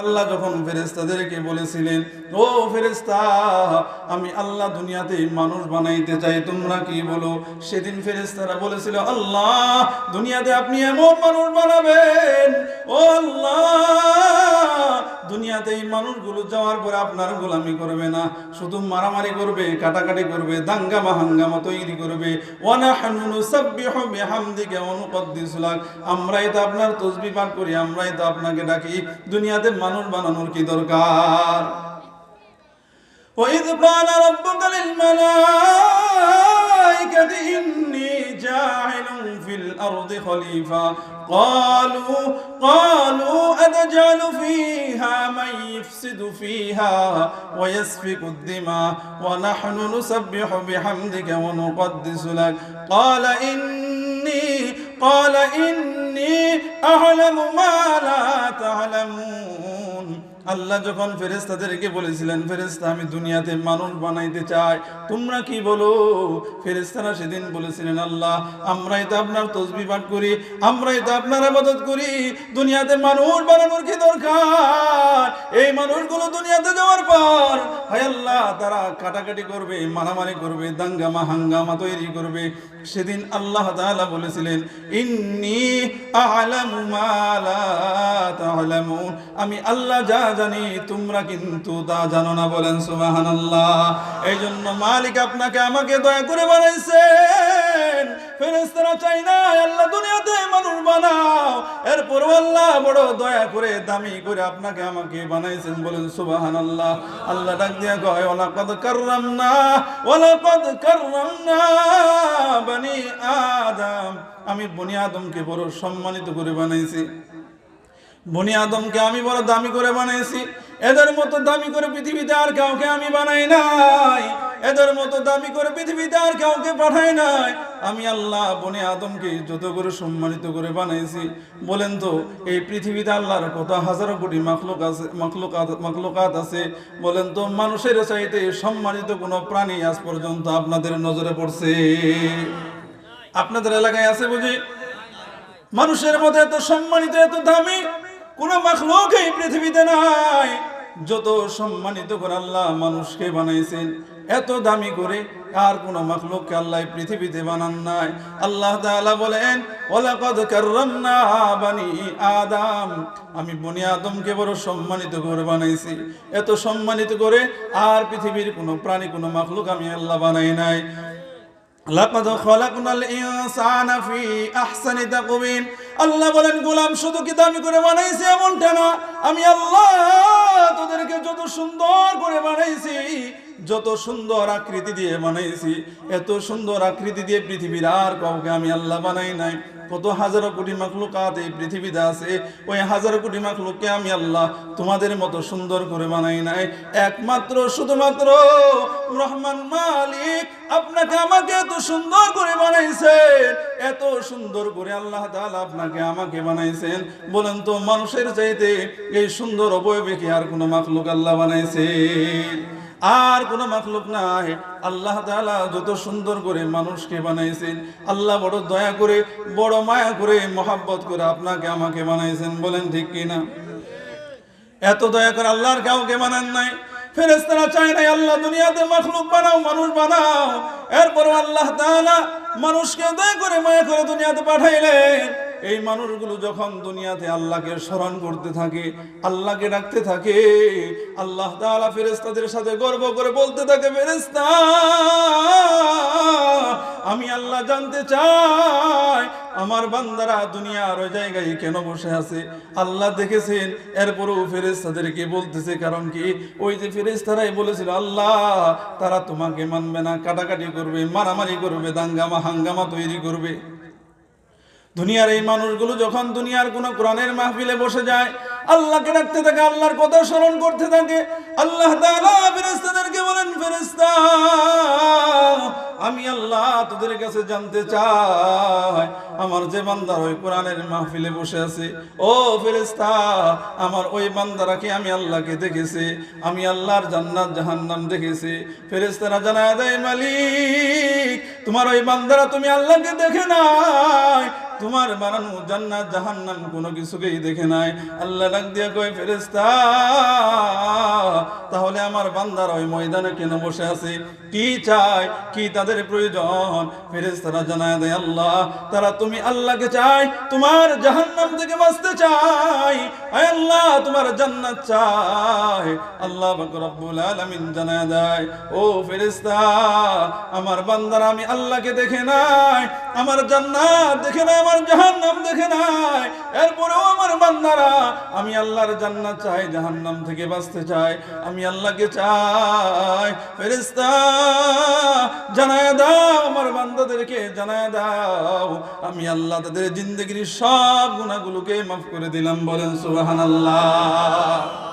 আল্লাহ যখন ফেরেস্তাদেরকে বলেছিলেন, ও ফেরেস্তা আমি আল্লাহ দুনিয়াতে মানুষ বানাইতে চাই, তোমরা কি বলো? সেদিন ফেরেস্তারা বলেছিল, আল্লাহ, দুনিয়াতে আপনি এমন মানুষ বানাবেন। ও আল্লাহ, দুনিয়াতে এই মানুষগুলো যাওয়ার পরে আপনার গোলামি করবে না। শুধু মারামারি করবে, কাটাকাটি করবে দাঙ্গামা হাঙ্গামা তৈরি করবে। আমরাই তো আপনার তসবিহ পাঠ করি, আমরাই তো আপনাকে ডাকি। দুনিয়াতে মানুষ বানানোর কি দরকার وإذ قال ربك للملائكة إني جاعل في الأرض خليفة قالوا قالوا أتجعل فيها من يفسد فيها ويسفك الدماء ونحن نسبح بحمدك ونقدس لك قال إني قال إني أعلم ما لا تعلمون আল্লাহ যখন ফেরেস্তাদেরকে বলেছিলেন ফেরেস্তা আমি দুনিয়াতে মানুষ বানাইতে চাই, তোমরা কি বলো? ফেরেস্তারা সেদিন বলেছিলেন, আল্লাহ, আমরাই তো আপনার তসবি পাঠ করি, আমরাই তো আপনার আবাদত করি, দুনিয়াতে মানুষ বানানোর কি দরকার? দুনিয়াতে যাওয়ার পর আল্লাহ, তারা কাটাকাটি করবে, মারামারি করবে, দাঙ্গামা, হাঙ্গামা তৈরি করবে। সেদিন আল্লাহ তাআলা বলেছিলেন, ইন্নি আ'লামু আমি আল্লাহ যা জানি, তোমরা কিন্তু তা জানো না বলেন সুবহানাল্লাহ। এই জন্য মালিক আপনাকে আমাকে দয়া করে বানাইছেন ফেরেশতারা চাই না, আল্লাহ দুনিয়াতে মানুষ বানাও। এরপর আল্লাহ বড় দয়া করে, দামি করে আপনাকে আমাকে বানাইছেন বলেন, সুবহানাল্লাহ। আল্লাহ ডাক দিয়া কয়, ওয়ালাকাদ কাররামনা ওয়ালাকাদ কাররামনা বনি আদম। আমি বনি আদমকে বড় সম্মানিত করে বানাইছি। বনি আদমকে আমি বড় দামি করে বানাইছি। এদের মতো দামি করে পৃথিবীতে আর কাউকে আমি বানাই নাই। এদের মতো দামি করে পৃথিবীতে আর কাউকে পাঠাই নাই। আমি আল্লাহ বনি আদমকে যত করে সম্মানিত করে বানাইছি, বলেন তো, এই পৃথিবীতে আল্লাহর কত হাজারো কোটি মাখলুক আছে মাখলুকাত মাখলুকাত আছে? বলেন তো, মানুষের চাইতে সম্মানিত কোনো প্রাণী আজ পর্যন্ত আপনাদের নজরে পড়ছে। আপনাদের এলাকায় আছে বুঝি? মানুষের মধ্যে এত সম্মানিত, এত দামি কোন মাখলুক এই পৃথিবীতে নাই। যত সম্মানিত করে আল্লাহ মানুষকে বানাইছেন, এত দামি করে আর কোন মাখলুককে আল্লাহ পৃথিবীতে বানান নাই। আল্লাহ তাআলা বলেন, ওয়ালাকাদ কাররামনা বানি আদম। আমি বনি আদমকে বড় সম্মানিত করে বানাইছি। এত সম্মানিত করে আর পৃথিবীর কোনো প্রাণী, কোনো মাখলুক আমি আল্লাহ বানাই নাই। লাকাদ খলাকনাল ইনসানা ফি আহসানি তাকওয়িম। আল্লাহ বলেন, গোলাম শুধু কি দামি করে বানাইছি এমনটা না। আমি আল্লাহ তোদেরকে যত সুন্দর করে বানাইছি, যত সুন্দর আকৃতি দিয়ে বানাইছি, এত সুন্দর আকৃতি দিয়ে পৃথিবীর আর কাউকে আমি আল্লাহ বানাই নাই। কত হাজারো কোটি মাখলুকাত এই পৃথিবীতে আছে? ওই হাজারো কোটি মাখলুককে আমি আল্লাহ তোমাদের মতো সুন্দর করে বানাই নাই। একমাত্র, শুধুমাত্র রহমান মালিক আপনাকে আমাকে এত সুন্দর করে বানাইছেন। এত সুন্দর করে আল্লাহ তাআলা আপনাকে আমাকে বানাইছেন। বলেন তো, মানুষের চাইতে এই সুন্দর অবয়বে কি আর কোনো মাখলুক আল্লাহ বানাইছেন? আর কোনো মাখলুক নাই। আল্লাহ তাআলা যত সুন্দর করে মানুষকে বানাইছেন, আল্লাহ বড় দয়া করে, বড় মায়া করে, মহাব্বত করে আপনাকে, আমাকে বানাইছেন, বলেন ঠিক কিনা? এত দয়া করে আল্লাহর কাউকে বানান নাই। ফেরেস্তারা চায় নাই, আল্লাহ দুনিয়াতে মাখলুক বানাও, মানুষ বানাও। এরপর আল্লাহ তাআলা মানুষকে দয়া করে, মায়া করে দুনিয়াতে পাঠাইলেন। এই মানুষগুলো যখন দুনিয়াতে আল্লাহকে স্মরণ করতে থাকে, আল্লাহকে ডাকতে থাকে, আল্লাহ তাআলা ফেরেশতাদের সাথে গর্ব করে বলতে থাকে, ফেরেশতা, আমি আল্লাহ জানতে চাই, আমার বান্দারা দুনিয়ার ওই জায়গায় কেন বসে আছে? আল্লাহ দেখেছেন, এরপরও ফেরেশতাদেরকে বলতেছে, কারণ কি? ওই যে ফেরেশতারাই বলেছিল, আল্লাহ, তারা তোমাকে মানবে না, কাটাকাটি করবে, মারামারি করবে, দাঙ্গামা, হাঙ্গামা তৈরি করবে। দুনিয়ার এই মানুষগুলো যখন দুনিয়ার কোন কোরআনের মাহফিলে বসে যায়, আল্লাহকে ডাকতে থাকে, আল্লাহর কথা স্মরণ করতে থাকে, আল্লাহ তাআলা ফেরেশতাদেরকে বলেন ফেরেস্তা আমি আল্লাহ তোদের কাছে জানতে চাই, আমার যে বান্দার ওই কোরআনের মাহফিলে বসে আছে, ও ফেরেশতা, আমার ওই বান্দারাকে আমি আল্লাহকে দেখেছি? আমি আল্লাহর জান্নাত জাহান্নাম দেখেছি। ফেরেশতারা জানায় দেয়, মালিক, তোমার ওই বান্দারা তুমি আল্লাহকে দেখে নাই তোমার বানানো জান্নাত, জাহান্নাম কোনো কিছুকেই দেখে নাই। আল্লাহ ডাক দিয়ে কই ফেরেস্তা তাহলে আমার বান্দার ওই ময়দানে কেন বসে আছে? কি চায়? কি তাদের প্রয়োজন? ফেরেস্তারা জানায় দেয়, আল্লাহ, তারা তুমি আল্লাহকে চাই তোমার জাহান্নাম থেকে বাঁচতে চাই আয় তোমার জান্নাত চাই। আল্লাহ রব্বুল আলামিন দেয়, ও ফেরেস্তা আমার বান্দারা, আমি আল্লাহকে দেখে নাই, আমার জান্নাত দেখে নাই, আমার জাহান্নাম দেখে নাই। এরপরেও আমার বান্দারা, আমি আল্লাহর জান্নাত চাই, জাহান্নাম থেকে বাঁচতে চাই, আমি আল্লাহকে চাই। ফেরেস্তা জানায় দাও আমার বান্দাদেরকে জানায় দাও। আমি আল্লাহ তাদের জিন্দগির সব গুণাগুলোকে মাফ করে দিলাম, বলেন সুবহানাল্লাহ।